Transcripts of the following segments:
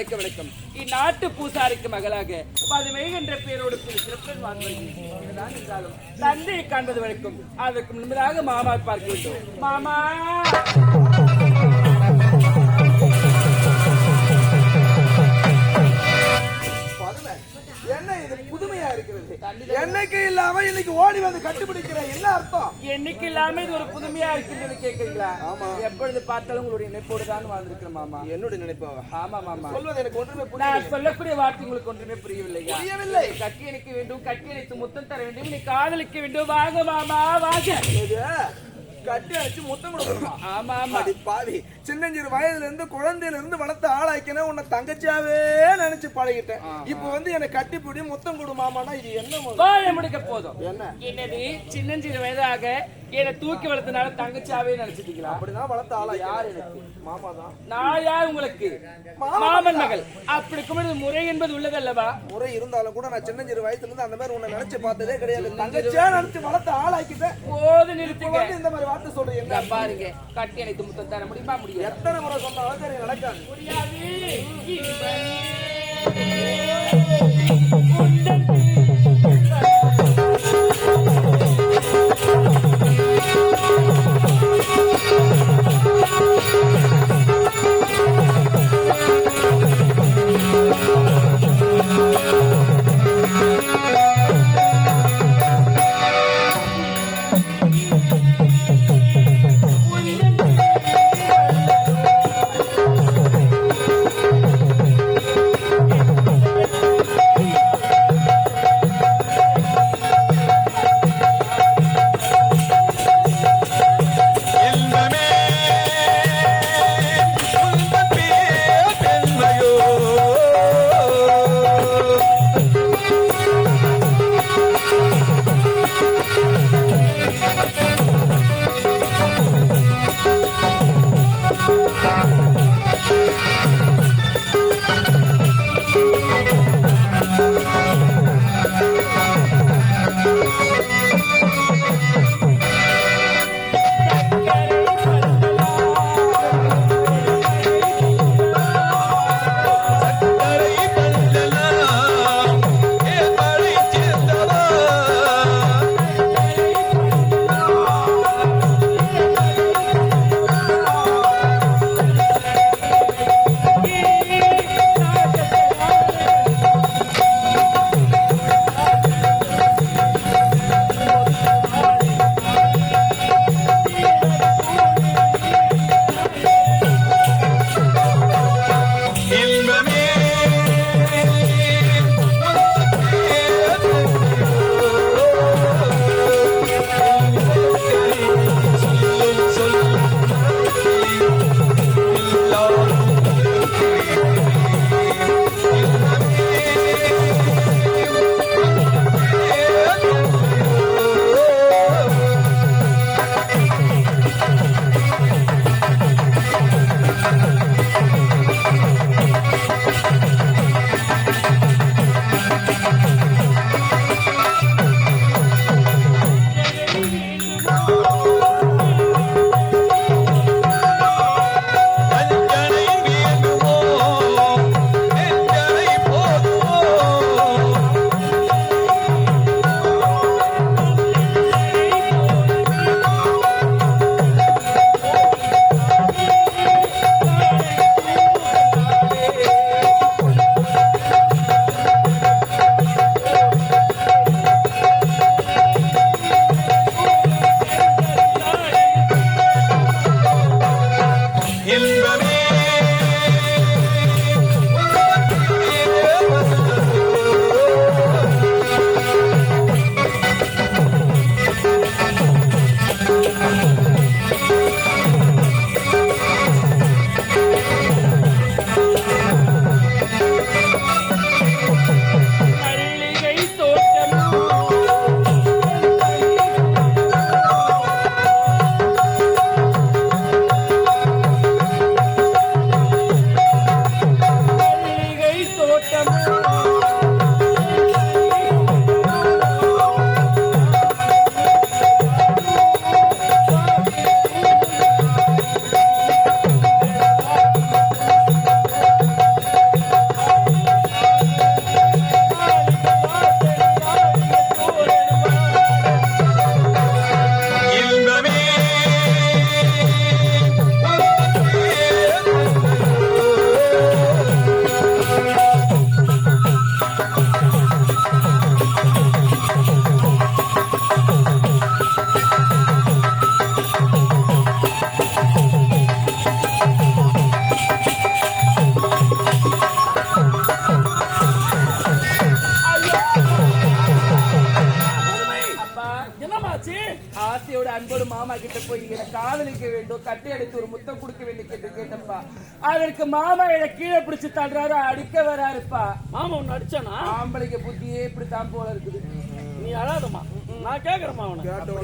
வணக்கம் வணக்கம். இந்நாட்டு பூசாரிக்கு மகளாக பதுமை என்ற பெயரோடு சிறப்பன் வாழ்வதுதான் என்றாலும் தந்தையை காண்பது வழக்கம். அதற்கு முன்பதாக மாமா பார்க்க வேண்டும் மாமா! இருக்கிறது. என்னைக்கு இல்லாம இன்னைக்கு ஓடி வந்து கண்டுபிடிக்கிற என்ன அர்த்தம்? என்னைக்கு இல்லாம இது ஒரு புதுமையா இருக்குன்னு கேக்குறீங்களா? எப்பொழுது பார்த்தாலும் உங்களுடைய நினைப்போடு தான் வாழ்ந்திருக்கிறேன் மாமா. என்னுடைய நினைப்பாவா ஆமா மாமா. சொல்வது எனக்கு ஒன்றுமே புரியல நான் சொல்லக்கூடிய வார்த்தை உங்களுக்கு ஒன்றுமே புரியவில்லையா? புரியவில்லை. கட்டி அணைக்க வேண்டும் கட்டி அணைத்து முத்தம் தர வேண்டும் நீ காதலிக்க வேண்டும். வாங்க மாமா வாங்க. கட்டி அடிச்சு முத்தம் கொடுக்கணுமா? ஆமா ஆமா. பாவி. சின்னஞ்சிறு வயதுல இருந்து குழந்தையில இருந்து வளர்த்து ஆளாக்கின உன்னை தங்கச்சியாவே நினைச்சு பழகிட்டேன். இப்போ வந்து என்னை கட்டிப்பிடி முத்தம் கொடு மாமானா இது என்ன? கோழை முடிக்க போதும். என்ன? என்னது? சின்னஞ்சிறு வயதாக என்னை தூக்கி வளர்த்தனால தங்கச்சியாவே நினைச்சிட்டீங்களா? அப்படிதான் வளர்த்த ஆளா யார் எனக்கு? மாமா தான் நான் யார் உங்களுக்கு? மாமன் மகள். அப்படி இருக்கும்போது முறை என்பது உள்ளதல்லவா? முறை இருந்தாலும் கூட நான் சின்னஞ்சிறு வயசுல இருந்து அந்த மாதிரி உன்னை நினைச்சு பார்த்ததே கிடையாது. தங்கச்சியா நினைச்சு வளர்த்த ஆளாக்கிட்டேன். போது வந்து இந்த மாதிரி வார்த்தை சொல்றீங்க. பாருங்க. கட்டி அணைத்து முத்தம் தர முடியுமா? முடியாது. எத்தனை முறை சொன்னாலும் சரி நடக்காது. முடியாது என்னாச்சு ஆசையோட அன்போடு மாமா கிட்ட போய் எனக்கு காதலிக்க வேண்டும் கட்டி அடித்து ஒரு முத்தம் கொடுக்க வேண்டும் என்று கேட்டப்பா. அதற்கு மாமா என்னை கீழே பிடிச்சு தள்ளுறாரு அடிக்க வராருப்பா. மாமா உன்னை அடிச்சானா? ஆம்பளைங்க புத்தியே இப்படித்தான் போல இருக்குது. நீ அழாதம்மா. நான் கேக்குறேம்மா அவனை. கேட்ட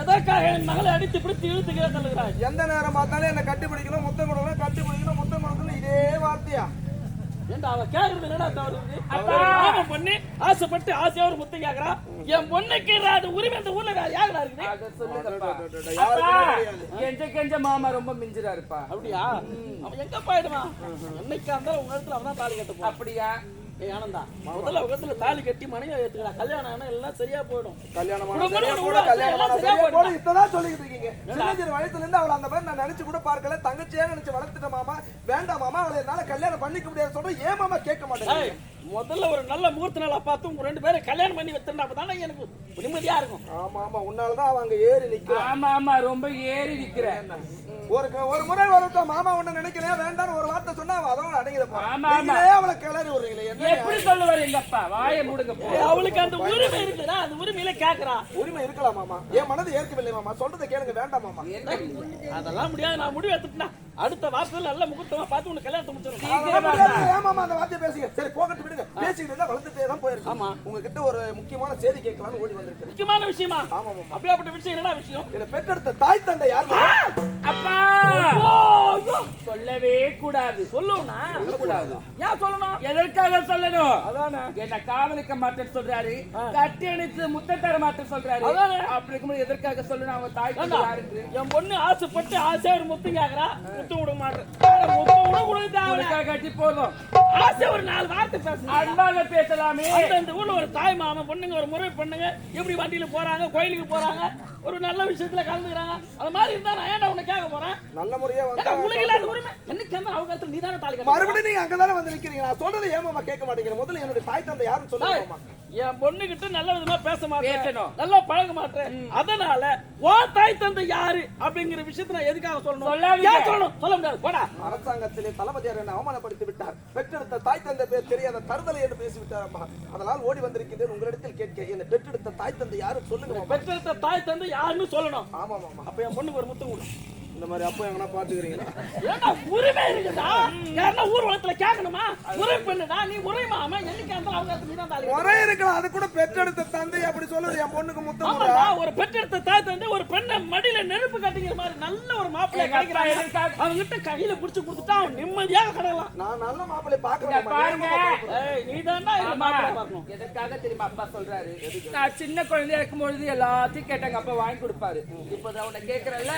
எதற்காக என் மகளை அடித்து பிடித்து இழுத்து கீழே தள்ளுகிறாய்? எந்த நேரம் பார்த்தாலும் என்ன கட்டி பிடிக்கணும் முத்தம் கொடுக்கணும் கட்டி பிடிக்கணும் முத்தம் கொடுக்கணும் இதே வார்த்தையா? ஏன்டா அவ கேக்குறது என்னடா தவறு? மாமா பொண்ணு. ஆசைப்பட்டு ஆசையா ஒரு முத்தம் கேக்குறா. என் பொண்ணுக்கு உரிமை இந்த ஊர்ல யாருடா இருக்குது அப்பா. கெஞ்ச கெஞ்ச மாமா ரொம்ப மிஞ்சுறாருப்பா அப்படியா அவன் எங்க போயிடுவான் என்னைக்கா இருந்தாலும் உங்க இடத்துல அவன் தான் தாலி அப்படியா? ஆனந்தா. முதல்ல தாலி கட்டி மனைவி ஏத்துக்கடா. கல்யாணம் ஆனா எல்லாம் சரியா போயிடும். போடு. போடு, இப்பதான் சொல்லிக்கிட்டு இருக்கீங்க. சின்ன சிறு வயசுல இருந்து அவளை அந்த மாதிரி நான் நினைச்சு கூட பார்க்கல. தங்கச்சியா நினைச்சு வளர்த்துட்ட மாமா. வேண்டாம் மாமா அவளை என்னால கல்யாணம் பண்ணிக்க முடியாது சொல்றேன். ஏன் மாமா கேட்க மாட்டேங்க முதல்ல ஒரு நல்ல முகூர்த்த நாளா பார்த்து உங்க ரெண்டு பேரும் கல்யாணம் பண்ணி வச்சிருந்தா அப்பதானே எனக்கு நிம்மதியா இருக்கும். ஆமா ஆமா. உன்னாலதான் அவன் அங்க ஏறி நிக்கிறான். ஆமா ஆமா. ரொம்ப ஏறி நிக்கிற ஒரு ஒரு முறை வரட்டும் மாமா ஒண்ணு நினைக்கிறேன் வேண்டாம்னு ஒரு வார்த்தை சொன்னா அதோட அடங்கிடப்பா ஆமா, ஆமா. அவளை கிளறி விடுறீங்களே. என்ன எப்படி சொல்லுவாரு எங்க அப்பா? வாயை மூடுங்க அவளுக்கு அந்த உரிமை இருக்குதா அந்த உரிமையில கேக்குறா. உரிமை இருக்கலாம் மாமா? என் மனது ஏற்கவில்லை மாமா. சொல்றதை கேளுங்க. வேண்டாம் மாமா. அதெல்லாம் முடியாது. நான் முடிவு எடுத்துட்டேன்? அடுத்த வாரத்துல நல்ல முகூர்த்தமா பார்த்து உனக்கு கல்யாணத்தை முடிச்சிடும் சீக்கிரமா அதெல்லாம் ஏன் மாமா அந்த வார்த்தையை பேசுங்க. சரி போகட்டு விடுங்க. பேசிக்கிட்டு இருந்தா வளர்ந்துட்டே தான் போயிருக்கு ஆமா. உங்ககிட்ட ஒரு முக்கியமான செய்தி கேட்கலாம்னு ஓடி வந்திருக்கேன் முக்கியமான விஷயமா? ஆமா அப்படியாப்பட்ட விஷயம் என்னடா விஷயம்? என்னை பெற்றெடுத்த தாய் தந்தை யார்? அப்பா! சொல்லவே கூடாது. சொல்லுவனா சொல்லக்கூடாது ஏன் சொல்லணும் எதற்காக சொல்லணும்? அதானே. என்ன காதலிக்க மாட்டேன்னு சொல்றாரு. கட்டி அணைத்து முத்த தர மாட்டேன்னு சொல்றாரு. அதானே. அப்படி இருக்கும்போது எதற்காக சொல்லணும்? அவங்க தாய் என் பொண்ணு ஆசைப்பட்டு ஆசையா ஒரு முத்தம் கேக்குறா. முத்தம் விட மாட்டேன். கட்டி போதும். ஆசை ஒரு நாலு வார்த்தை பேசுங்க. அன்பாக பேசலாமே. அந்த இந்த ஊர்ல ஒரு தாய் மாமன் பொண்ணுங்க ஒரு முறை பண்ணுங்க எப்படி வண்டியில போறாங்க கோயிலுக்கு போறாங்க ஒரு நல்ல விஷயத்துல கலந்துக்கிறாங்க. அது மாதிரி இருந்தா நான் ஏன்டா உன்னை கேட்க போறேன்? நல்ல முறையா வந்தா உரிமை? அவங்க இடத்துல நீதானே தாலி. மறுபடியும் நீங்க அங்கதானே வந்து நிக்கிறீங்க. நான் சொல்றதை ஏன் மாமா கேட்க மாட்டேங்கிறேன் முதல்ல என்னுடைய தாய் தந்தை யாருன்னு சொல்லுங்க என் பொண்ணு கிட்ட நல்ல விதமா பேச மாட்டேன். நல்லா பழக மாட்டேன். அதனால உன் தாய் தந்தை யாரு? அப்படிங்கிற விஷயத்தை நான் எதுக்காக சொல்லணும். ஏன் சொல்லணும்? சொல்ல முடியாது. போடா. அரசாங்கத்திலே தளபதியார் என்னை அவமானப்படுத்தி விட்டார். பெற்றெடுத்த தாய் தந்தை பேர் தெரியாத தருதலை என்று பேசிவிட்டார் அம்மா. அதனால் ஓடி வந்திருக்கின்றேன் உங்களிடத்தில் கேட்க என்னை பெற்றெடுத்த தாய் தந்தை யாரும் சொல்லுங்க பெற்றெடுத்த தாய் தந்தை யாருன்னு சொல்லணும். ஆமா மாமா. அப்ப என் பொண்ணுக்கு ஒரு முத்தம் கொடு. இந்த மாதிரி அப்போ எங்கன்னா பாத்துக்கிறீங்களா? ஏண்டா உரிமை இருக்குதா? யாருன்னா ஊர் வளத்துல கேட்கணுமா? உரை பண்ணுடா நீ உரைமாம என்னைக்கு அந்த அவங்க. முறை இருக்கலாம் அது கூட பெற்றெடுத்த தந்தை அப்படி சொல்லுது என் பொண்ணுக்கு முத்தம். ஒரு பெற்றெடுத்த தாய் தந்தை ஒரு பெண்ணை மடியில நெருப்பு கட்டிக்கிற மாதிரி நல்ல ஒரு மாப்பிள்ளை கிடைக்கிறாங்க அவங்க கிட்ட கையில புடிச்சு கொடுத்துட்டா அவன் நிம்மதியாக கடலாம். நான் நல்ல மாப்பிள்ளை பாக்குறேன் பாருங்க. ஆமா. மாப்பிள்ளை பார்க்கணும். எதற்காக தெரியுமா அப்பா சொல்றாரு? நான் சின்ன குழந்தையா இருக்கும் பொழுது எல்லாத்தையும் கேட்டாங்க அப்பா வாங்கி கொடுப்பாரு. இப்போதான் உன்னை கேக்குறல்ல